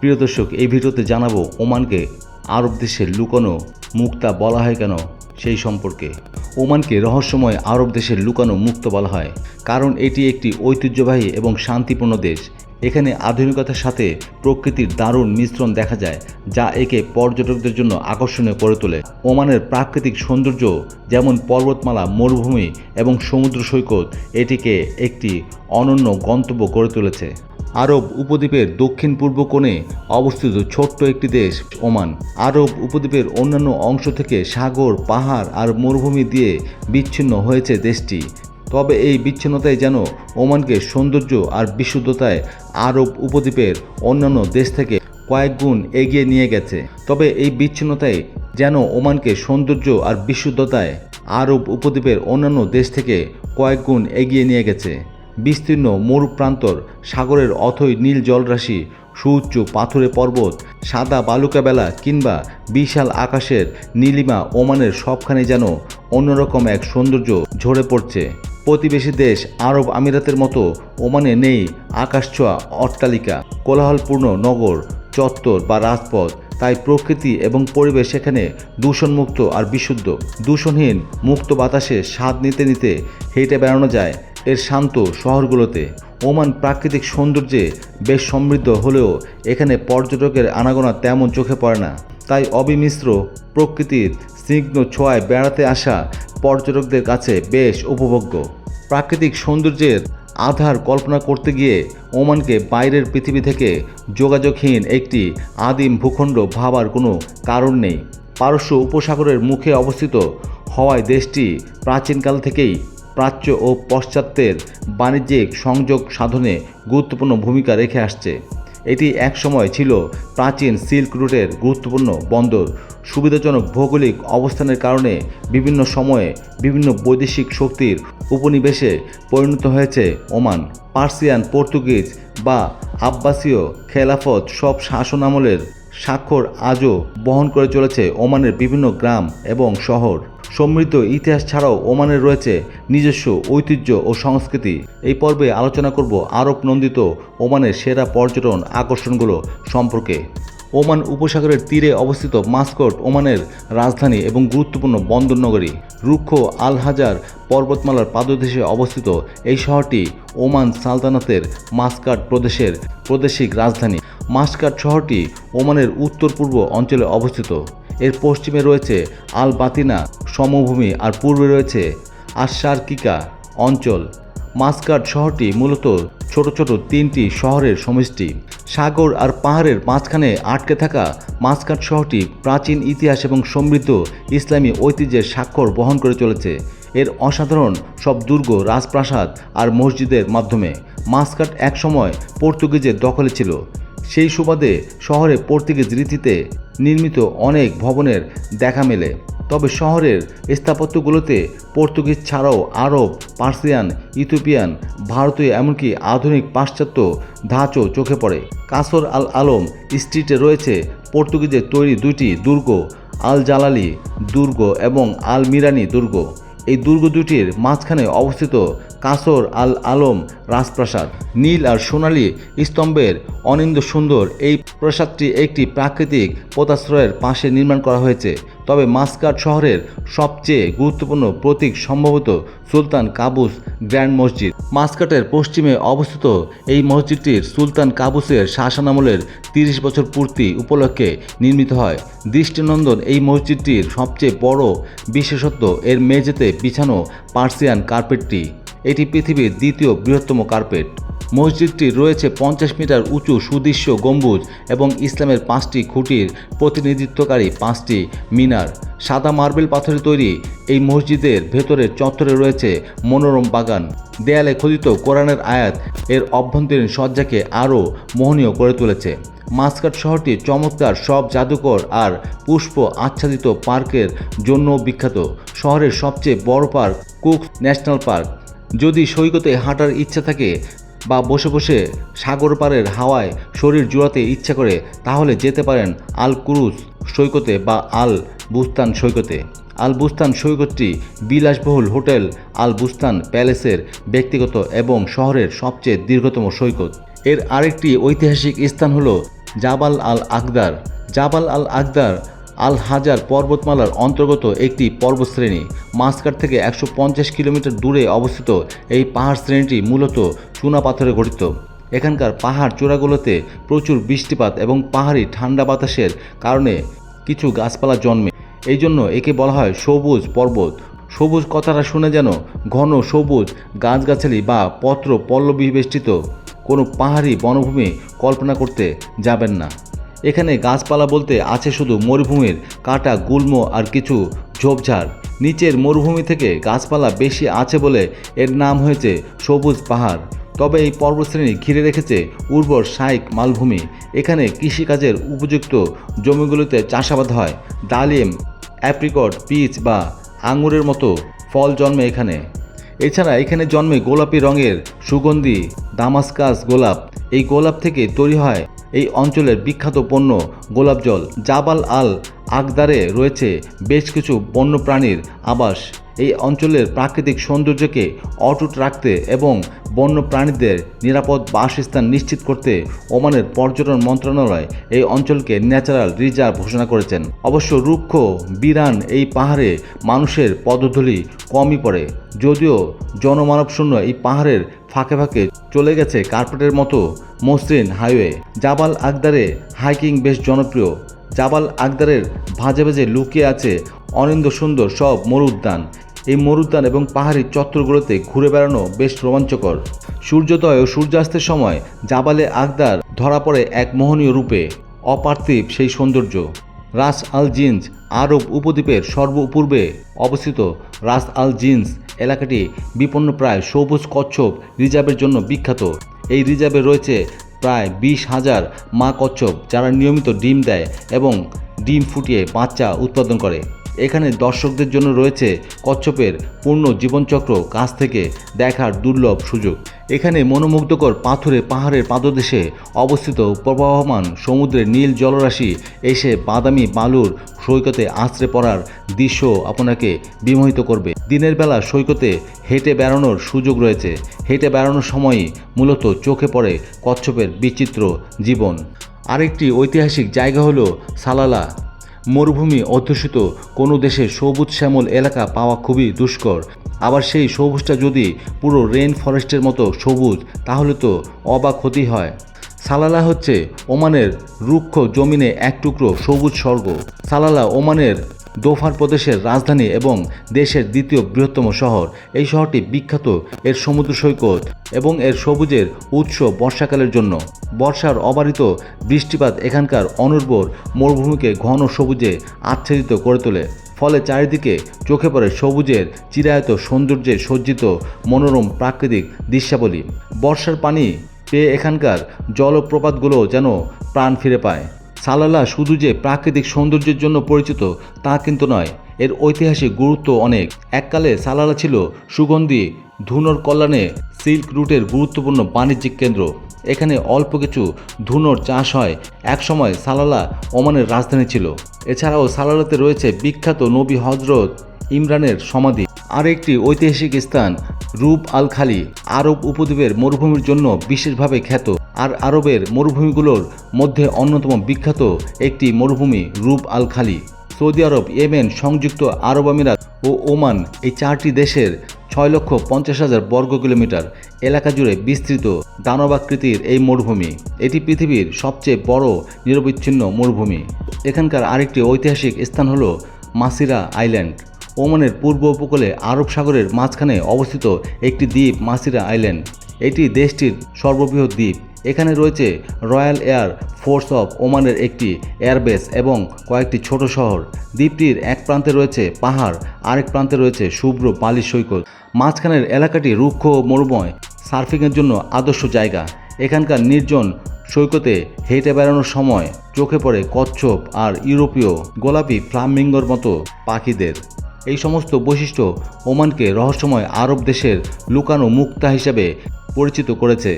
প্রিয় দর্শক, এই ভিডিওতে জানাব ওমানকে, আরব দেশের লুকানো মুক্তা বলা হয় কেন সেই সম্পর্কে। ওমানকে রহস্যময় আরব দেশের লুকানো মুক্ত বলা হয়, কারণ এটি একটি ঐতিহ্যবাহী এবং শান্তিপূর্ণ দেশ। এখানে আধুনিকতার সাথে প্রকৃতির দারুণ মিশ্রণ দেখা যায়, যা একে পর্যটকদের জন্য আকর্ষণীয় করে তোলে। ওমানের প্রাকৃতিক সৌন্দর্য, যেমন পর্বতমালা, মরুভূমি এবং সমুদ্র সৈকত, এটিকে একটি অনন্য গন্তব্য করে তুলেছে। আরব উপদ্বীপের দক্ষিণ পূর্ব কোণে অবস্থিত ছোট্ট একটি দেশ, ওমান। আরব উপদ্বীপের অন্যান্য অংশ থেকে সাগর, পাহাড় আর মরুভূমি দিয়ে বিচ্ছিন্ন হয়েছে দেশটি। তবে এই বিচ্ছিন্নতায় যেন ওমানকে সৌন্দর্য আর বিশুদ্ধতায় আরব উপদ্বীপের অন্যান্য দেশ থেকে কয়েক গুণ এগিয়ে নিয়ে গেছে। তবে এই বিচ্ছিন্নতায় যেন ওমানকে সৌন্দর্য আর বিশুদ্ধতায় আরব উপদ্বীপের অন্যান্য দেশ থেকে কয়েক গুণ এগিয়ে নিয়ে গেছে। বিস্তীর্ণ মরুপ্রান্তর সাগরের অথই নীল জলরাশি, সুউচ্চ পাথুরে পর্বত, সাদা বালুকাবেলা কিংবা বিশাল আকাশের নীলিমা ওমানের সবখানে যেন অন্যরকম এক সৌন্দর্য ঝরে পড়ছে। প্রতিবেশী দেশ আরব আমিরাতের মতো ওমানে নেই আকাশছোঁয়া অট্টালিকা, কোলাহলপূর্ণ নগর, চত্বর বা রাজপথ, তাই প্রকৃতি এবং পরিবেশ সেখানে দূষণমুক্ত আর বিশুদ্ধ। দূষণহীন, মুক্ত বাতাসে স্বাদ নিতে নিতে হেঁটে বেড়ানো যায় এর শান্ত শহরগুলোতে ওমান প্রাকৃতিক সৌন্দর্যে বেশ সমৃদ্ধ হলেও এখানে পর্যটকের আনাগোনা তেমন চোখে পড়ে না। তাই অবিমিশ্র প্রকৃতির স্নিগ্ধ ছোঁয়ায় বেড়াতে আসা পর্যটকদের কাছে বেশ উপভোগ্য। প্রাকৃতিক সৌন্দর্যের আধার কল্পনা করতে গিয়ে ওমানকে বাইরের পৃথিবী থেকে যোগাযোগহীন একটি আদিম ভূখণ্ড ভাবার কোনো কারণ নেই। পারস্য উপসাগরের মুখে অবস্থিত হওয়ায় দেশটি প্রাচীনকাল থেকেই প্রাচ্য ও পশ্চাত্যের বাণিজ্যিক সংযোগ সাধনে গুরুত্বপূর্ণ ভূমিকা রেখে আসছে। এটি একসময় ছিল প্রাচীন সিল্ক রুটের গুরুত্বপূর্ণ বন্দর। সুবিধাজনক ভৌগোলিক অবস্থানের কারণে বিভিন্ন সময়ে বিভিন্ন বৈদেশিক শক্তির উপনিবেশে পরিণত হয়েছে ওমান, পার্সিয়ান, পর্তুগিজ বা আব্বাসীয় খেলাফত সব শাসন আমলের স্বাক্ষর আজও বহন করে চলেছে ওমানের বিভিন্ন গ্রাম এবং শহর। সমৃদ্ধ ইতিহাস ছাড়াও ওমানের রয়েছে নিজস্ব ঐতিহ্য ও সংস্কৃতি। এই পর্বে আলোচনা করব আরব নন্দিত ওমানের সেরা পর্যটন আকর্ষণগুলো সম্পর্কে। ওমান উপসাগরের তীরে অবস্থিত মাস্কট ওমানের রাজধানী এবং গুরুত্বপূর্ণ বন্দর নগরী। রুক্ষ আল হাজার পর্বতমালার পাদদেশে অবস্থিত এই শহরটি ওমান সালতানাতের মাস্কাট প্রদেশের প্রাদেশিক রাজধানী। মাস্কাট শহরটি ওমানের উত্তর পূর্ব অঞ্চলে অবস্থিত। এর পশ্চিমে রয়েছে আল বাতিনা সমভূমি আর পূর্বে রয়েছে আশারকিকা অঞ্চল। মাস্কাট শহরটি মূলত ছোট ছোট তিনটি শহরের সমষ্টি। সাগর আর পাহাড়ের মাঝখানে আটকে থাকা মাস্কাট শহরটি প্রাচীন ইতিহাস এবং সমৃদ্ধ ইসলামী ঐতিহ্যের স্বাক্ষর বহন করে চলেছে। এর অসাধারণ সব দুর্গ, রাজপ্রাসাদ আর মসজিদের মাধ্যমে। মাস্কাট একসময় পর্তুগিজের দখলে ছিল। সেই সুবাদে শহরে পর্তুগিজ রীতিতে নির্মিত অনেক ভবনের দেখা মেলে। তবে শহরের স্থাপত্যগুলোতে পর্তুগিজ ছাড়াও আরব, পার্সিয়ান, ইথিওপিয়ান, ভারতীয় এমনকি আধুনিক পাশ্চাত্য ধাঁচও চোখে পড়ে। কাসর আল আলম স্ট্রিটে রয়েছে পর্তুগিজের তৈরি দুইটি দুর্গ, আল জালালি দুর্গ এবং আল মিরানি দুর্গ। এই দুর্গ দুটির মাঝখানে অবস্থিত কাসর আল আলম রাজপ্রাসাদ। নীল আর সোনালী স্তম্ভের অনিন্দ সুন্দর এই প্রাসাদটি একটি প্রাকৃতিক পোতাশ্রয়ের পাশে নির্মাণ করা হয়েছে। তবে মাস্কাট শহরের সবচেয়ে গুরুত্বপূর্ণ প্রতীক সম্ভবত সুলতান কাবুস গ্র্যান্ড মসজিদ। মাস্কাটের পশ্চিমে অবস্থিত এই মসজিদটির সুলতান কাবুসের শাসনামলের তিরিশ বছর পূর্তি উপলক্ষে নির্মিত হয়। দৃষ্টিনন্দন এই মসজিদটির সবচেয়ে বড় বিশেষত্ব, এর মেঝেতে বিছানো পার্সিয়ান কার্পেটটি। এটি পৃথিবীর দ্বিতীয় বৃহত্তম কার্পেট। মসজিদটি রয়েছে পঞ্চাশ মিটার উঁচু সুদৃশ্য গম্বুজ এবং ইসলামের পাঁচটি খুঁটির প্রতিনিধিত্বকারী পাঁচটি মিনার। সাদা মার্বেল পাথরে তৈরি এই মসজিদের ভেতরের চত্বরে রয়েছে মনোরম বাগান। দেয়ালে খোদিত কোরআনের আয়াত এর অভ্যন্তরীণ সজ্জাকে আরও মোহনীয় করে তুলেছে। মাস্কাট শহরটি চমৎকার সব জাদুকর আর পুষ্প আচ্ছাদিত পার্কের জন্য বিখ্যাত। শহরের সবচেয়ে বড় পার্ক কুক ন্যাশনাল পার্ক। যদি সৈকতে হাঁটার ইচ্ছা থাকে বা বসে বসে সাগর পাড়ের হাওয়ায় শরীর জুড়াতে ইচ্ছা করে, তাহলে যেতে পারেন আল কুরুজ সৈকতে বা আল বুস্তান সৈকতে। আল বুস্তান সৈকতটি বিলাসবহুল হোটেল, আল বুস্তান প্যালেসের ব্যক্তিগত এবং শহরের সবচেয়ে দীর্ঘতম সৈকত। এর আরেকটি ঐতিহাসিক স্থান হল জাবাল আল আকদার। জাবাল আল আকদার আল হাজার পর্বতমালার অন্তর্গত একটি পর্বতশ্রেণী। মাস্কাট থেকে একশো পঞ্চাশ কিলোমিটার দূরে অবস্থিত এই পাহাড় শ্রেণীটি মূলত চুনা পাথরে গঠিত। এখানকার পাহাড় চূড়াগুলোতে প্রচুর বৃষ্টিপাত এবং পাহাড়ি ঠান্ডা বাতাসের কারণে কিছু গাছপালা জন্মে। এই জন্য একে বলা হয় সবুজ পর্বত। সবুজ কথাটা শুনে যেন ঘন সবুজ গাছগাছালি বা পত্র পল্লবী বেষ্টিত কোনো পাহাড়ি বনভূমি কল্পনা করতে যাবেন না। এখানে গাছপালা বলতে আছে শুধু মরুভূমির কাটা, গুল্ম আর কিছু ঝোপঝাড়। নিচের মরুভূমি থেকে গাছপালা বেশি আছে বলে এর নাম হয়েছে সবুজ পাহাড়। তবে এই পর্বতশ্রেণী ঘিরে রেখেছে উর্বর সাইক মালভূমি। এখানে কৃষিকাজের উপযুক্ত জমিগুলোতে চাষাবাদ হয়। ডালিম, অ্যাপ্রিকট, পিচ বা আঙুরের মতো ফল জন্মে এখানে। এছাড়া এখানে জন্মে গোলাপি রঙের সুগন্ধি, দামাস্কাস গোলাপ। এই গোলাপ থেকে তৈরি হয় এই অঞ্চলের বিখ্যাত পণ্য গোলাপ জল জাবাল আল আকদারে রয়েছে বেশ কিছু বন্যপ্রাণীর আবাস। এই অঞ্চলের প্রাকৃতিক সৌন্দর্যকে অটুট রাখতে এবং বন্য প্রাণীদের নিরাপদ বাসস্থান নিশ্চিত করতে ওমানের পর্যটন মন্ত্রণালয় এই অঞ্চলকে ন্যাচারাল রিজার্ভ ঘোষণা করেছেন। অবশ্য রুক্ষ, বিরান এই পাহাড়ে মানুষের পদধূলি কমই পড়ে। যদিও জনমানবশূন্য এই পাহাড়ের ফাঁকে ফাঁকে চলে গেছে কার্পেটের মতো মসৃণ হাইওয়ে। জাবাল আকদারে হাইকিং বেশ জনপ্রিয়। জাবাল আকদারের ভাজে ভাজে লুকিয়ে আছে অনিন্দ সুন্দর সব মরুদ্যান এই মরুদ্যান এবং পাহাড়ি চত্বরগুলোতে ঘুরে বেড়ানো বেশ রোমাঞ্চকর। সূর্যোদয় ও সূর্যাস্তের সময় জাবালে আকদার ধরা পড়ে এক মোহনীয় রূপে। অপার্থিব সেই সৌন্দর্য। রাস আল জিন্স আরব উপদ্বীপের সর্বপূর্বে অবস্থিত রাস আল জিন্স এলাকাটি বিপন্ন প্রায় সবুজ কচ্ছপ রিজার্ভের জন্য বিখ্যাত। এই রিজার্ভে রয়েছে প্রায় বিশ হাজার মা কচ্ছপ যারা নিয়মিত ডিম দেয় এবং ডিম ফুটিয়ে বাচ্চা উৎপাদন করে। এখানে দর্শকদের জন্য রয়েছে কচ্ছপের পূর্ণ জীবনচক্র কাছ থেকে দেখার দুর্লভ সুযোগ। এখানে মনোমুগ্ধকর পাথুরে পাহাড়ের পাদদেশে অবস্থিত প্রবাহমান সমুদ্রের নীল জলরাশি এসে বাদামি বালুর সৈকতে আছড়ে পড়ার দৃশ্য আপনাকে বিমোহিত করবে। দিনের বেলা সৈকতে হেঁটে বেড়ানোর সুযোগ রয়েছে। হেঁটে বেড়ানোর সময়ই মূলত চোখে পড়ে কচ্ছপের বিচিত্র জীবন। আরেকটি ঐতিহাসিক জায়গা হলো সালালা। মরুভূমি অধ্যুষিত। কোনো দেশে সবুজ শ্যামল এলাকা পাওয়া খুবই দুষ্কর। আবার সেই সবুজটা যদি পুরো রেন ফরেস্টের মতো সবুজ, তাহলে তো অবাক ক্ষতি হয়। সালালা হচ্ছে ওমানের রুক্ষ জমিনে এক টুকরো সবুজ স্বর্গ। সালালা ওমানের দোফার প্রদেশের রাজধানী এবং দেশের দ্বিতীয় বৃহত্তম শহর। এই শহরটি বিখ্যাত এর সমুদ্র সৈকত এবং এর সবুজের উৎস বর্ষাকালের জন্য। বর্ষার অবারিত বৃষ্টিপাত এখানকার অনুর্বর মরুভূমিকে ঘন সবুজে আচ্ছাদিত করে তোলে, ফলে চারিদিকে চোখে পড়ে সবুজের চিরায়ত সৌন্দর্যে সজ্জিত মনোরম প্রাকৃতিক দৃশ্যাবলী। বর্ষার পানি পেয়ে এখানকার জলপ্রপাতগুলো যেন প্রাণ ফিরে পায়। সালালা শুধু যে প্রাকৃতিক সৌন্দর্যের জন্য পরিচিত, তা কিন্তু নয়। এর ঐতিহাসিক গুরুত্ব অনেক। এককালে সালালা ছিল সুগন্ধি, ধুনোর কল্যাণে সিল্ক রুটের গুরুত্বপূর্ণ বাণিজ্যিক কেন্দ্র। এখানে অল্প কিছু ধুনোর চাষ হয়। একসময় সালালা ওমানের রাজধানী ছিল। এছাড়াও সালালাতে রয়েছে বিখ্যাত নবী হজরত ইমরানের সমাধি। আর একটি ঐতিহাসিক স্থান রূপ আল খালি আরব উপদ্বীপের মরুভূমির জন্য বিশেষভাবে খ্যাত। আর আরবের মরুভূমিগুলোর মধ্যে অন্যতম বিখ্যাত একটি মরুভূমি রূপ আল খালি সৌদি আরব, ইয়েমেন, সংযুক্ত আরব আমিরাত ও ওমান এই চারটি দেশের ছয় লক্ষ পঞ্চাশ হাজার বর্গ কিলোমিটার এলাকা জুড়ে বিস্তৃত দানবাকৃতির এই মরুভূমি। এটি পৃথিবীর সবচেয়ে বড় নিরবিচ্ছিন্ন মরুভূমি। এখানকার আরেকটি ঐতিহাসিক স্থান হলো মাসিরা আইল্যান্ড। ওমানের পূর্ব উপকূলে আরব সাগরের মাঝখানে অবস্থিত একটি দ্বীপ মাসিরা আইল্যান্ড। এটি দেশটির সর্ববৃহৎ দ্বীপ। এখানে রয়েছে রয়্যাল এয়ার ফোর্স অফ ওমানের একটি এয়ারবেস এবং কয়েকটি ছোট শহর। দ্বীপটির এক প্রান্তে রয়েছে পাহাড়, আরেক প্রান্তে রয়েছে শুভ্র বালি সৈকত। মাঝখানের এলাকাটি রুক্ষ মরুময়, সার্ফিংয়ের জন্য আদর্শ জায়গা। এখানকার নির্জন সৈকতে হেঁটে বেড়ানোর সময় চোখে পড়ে কচ্ছপ আর ইউরোপীয় গোলাপি ফ্লামিঙ্গোর মতো পাখিদের। এই সমস্ত বৈশিষ্ট্য ওমানকে রহস্যময় আরব দেশের লুকানো মুক্তা হিসাবে পরিচিত করেছে।